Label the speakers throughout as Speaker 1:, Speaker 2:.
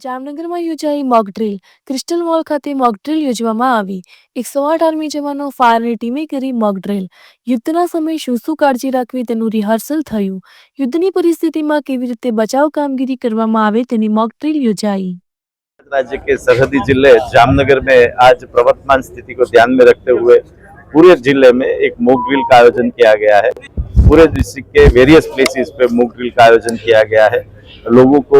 Speaker 1: જામનગરમાં યોજાઈ mock drill crystal mall ખાતે મોક ડ્રીલ યોજવામાં આવી એકસો આઠ આર્મી જવાનો ફાયરની ટીમે કરી મોક ડ્રીલ યુદ્ધના સમયે શું શું કાળજી રાખવી તેનું રિહર્સલ થયું યુદ્ધની પરિસ્થિતિમાં કેવી રીતે બચાવ કામગીરી કરવામાં આવે તેની મોક ડ્રીલ યોજાઈ
Speaker 2: राज्य के सरहदी जिले जामनगर में आज प्रवर्तमान स्थिति को ध्यान में रखते हुए पूरे जिले में एक मूक ड्रिल का आयोजन किया गया है पूरे डिस्ट्रिक्ट के वेरियस प्लेसेस पे मूक ड्रिल का आयोजन किया गया है लोगों को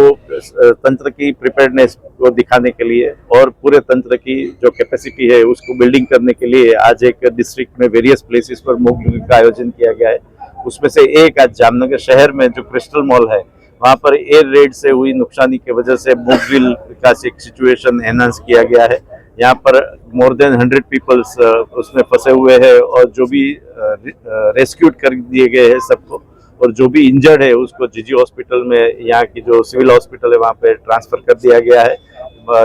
Speaker 2: तंत्र की प्रिपेयर्डनेस को दिखाने के लिए और पूरे तंत्र की जो कैपेसिटी है उसको बिल्डिंग करने के लिए आज एक डिस्ट्रिक्ट में वेरियस प्लेसेस पर मूक ड्रिल का आयोजन किया गया है। उसमें से एक आज जामनगर शहर में जो क्रिस्टल मॉल है, वहाँ पर एयर रेड से हुई नुकसानी की वजह से मूक का एक सिचुएशन एनहांस किया गया है। यहाँ पर मोर देन हंड्रेड पीपल्स उसमें फंसे हुए हैं और जो भी रेस्क्यूड कर दिए गए हैं सबको। और जो भी इंजर्ड है, उसको जीजी हॉस्पिटल में, यहाँ की जो सिविल हॉस्पिटल है, वहाँ पे ट्रांसफ़र कर दिया गया है।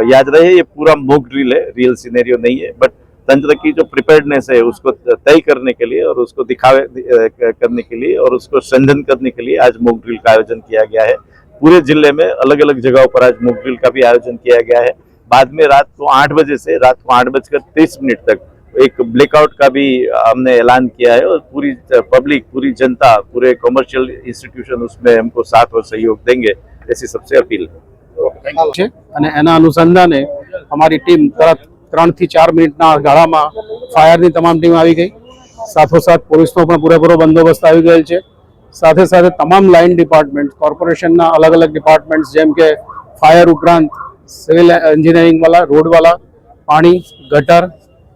Speaker 2: याद रहे, ये पूरा मोक ड्रिल है रियल सिनेरियो नहीं है बट तंत्र की जो प्रिपेयर्डनेस है, उसको तय करने के लिए और उसको दिखावे करने के लिए और उसको संधन करने के लिए आज मोक ड्रिल का आयोजन किया गया है। पूरे ज़िले में अलग अलग जगहों पर आज मोक ड्रिल का भी आयोजन किया गया है। बाद में रात को आठ बजे से, रात को आठ बजकर तीस मिनट तक एक ब्लैकआउट का भी हमने ऐलान किया है और पूरी पब्लिक पूरी जनता पूरे कॉमर्शियल इंस्टीट्यूशन उसमें हमको साथ और सहयोग देंगे ऐसी सबसे अपील है
Speaker 3: છે અને એના અનુસંધાને અમારી ટીમ તરત ત્રણથી ચાર મિનિટના ગાળામાં ફાયરની તમામ ટીમ આવી ગઈ સાથોસાથ પોલીસનો પણ પૂરેપૂરો બંદોબસ્ત આવી ગયેલ છે સાથે સાથે તમામ લાઇન ડિપાર્ટમેન્ટ કોર્પોરેશનના અલગ અલગ ડિપાર્ટમેન્ટ્સ જેમ કે ફાયર ઉપરાંત સિવિલ એન્જિનિયરિંગવાળા રોડવાળા પાણી ગટર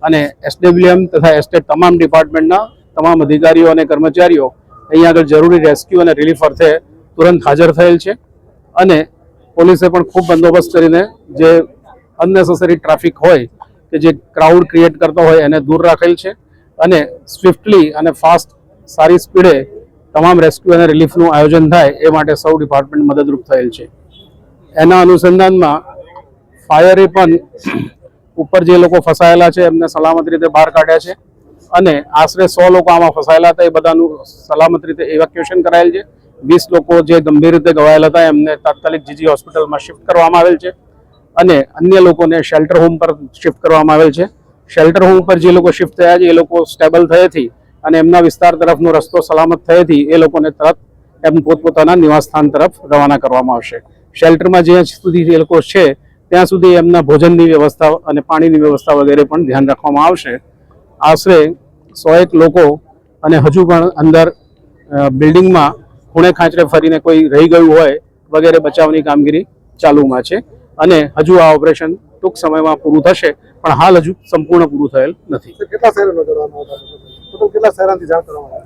Speaker 3: અને એસડબ્લ્યુએમ તથા એસ્ટેટ તમામ ડિપાર્ટમેન્ટના તમામ અધિકારીઓ અને કર્મચારીઓ અહીંયા આગળ જરૂરી રેસ્ક્યુ અને રિલીફ અર્થે તુરંત હાજર થયેલ છે. અને પોલીસે પણ ખૂબ બંદોબસ્ત કરીને જે અનનેસેસરી ટ્રાફિક હોય કે જે ક્રાઉડ ક્રિએટ કરતો હોય એને દૂર રાખેલ છે. અને સ્વિફ્ટલી અને ફાસ્ટ સારી સ્પીડે તમામ રેસ્ક્યુ અને રિલીફનું આયોજન થાય એ માટે સૌ ડિપાર્ટમેન્ટ મદદરૂપ થયેલ છે. એના અનુસંધાનમાં ફાયરે પણ ઉપર જે લોકો ફસાયેલા છે, એમને સલામત રીતે બહાર કાઢ્યા છે. અને આશરે સો લોકો આમાં ફસાયેલા હતા, એ બધાનું સલામત રીતે ઇવેક્યુએશન કરાયેલ છે. વીસ લોકો જે ગંભીર રીતે ઘવાયેલા હતા, એમને તાત્કાલિક જીજી હોસ્પિટલમાં શિફ્ટ કરવામાં આવેલ છે. અને અન્ય લોકોને શેલ્ટર હોમ પર શિફ્ટ કરવામાં આવેલ છે. શેલ્ટર હોમ પર જે લોકો શિફ્ટ થયા છે, એ લોકો સ્ટેબલ થયેથી અને એમના વિસ્તાર તરફનો રસ્તો સલામત થયેથી એ લોકોને તરત એમ પોતપોતાના નિવાસસ્થાન તરફ રવાના કરવામાં આવશે. શેલ્ટરમાં જ્યાં સુધી એ લોકો છે ત્યાં સુધી એમના ભોજનની વ્યવસ્થા અને પાણીની વ્યવસ્થા વગેરે પણ ધ્યાન રાખવામાં આવશે. આશરે સો એક લોકો અને હજુ પણ અંદર બિલ્ડિંગમાં ખૂણે ખાંચરે ફરીને કોઈ રહી ગયું હોય વગેરે બચાવની કામગીરી ચાલુમાં છે. અને હજુ આ ઓપરેશન ટૂંક સમયમાં પૂરું થશે, પણ હાલ હજુ સંપૂર્ણ પૂરું થયેલ નથી.
Speaker 4: કેટલા ટોટલ કેટલા સાયરનથી જાણ કરવામાં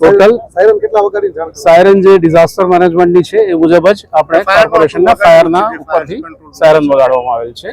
Speaker 3: ટોટલ
Speaker 4: સાયરન કેટલા વગાડી જાણ
Speaker 3: સાયરન જે ડિઝાસ્ટર મેનેજમેન્ટની છે એ મુજબ જ આપણે કોર્પોરેશનના ફાયરના ઉપરથી સાયરન વગાડવામાં આવેલ છે.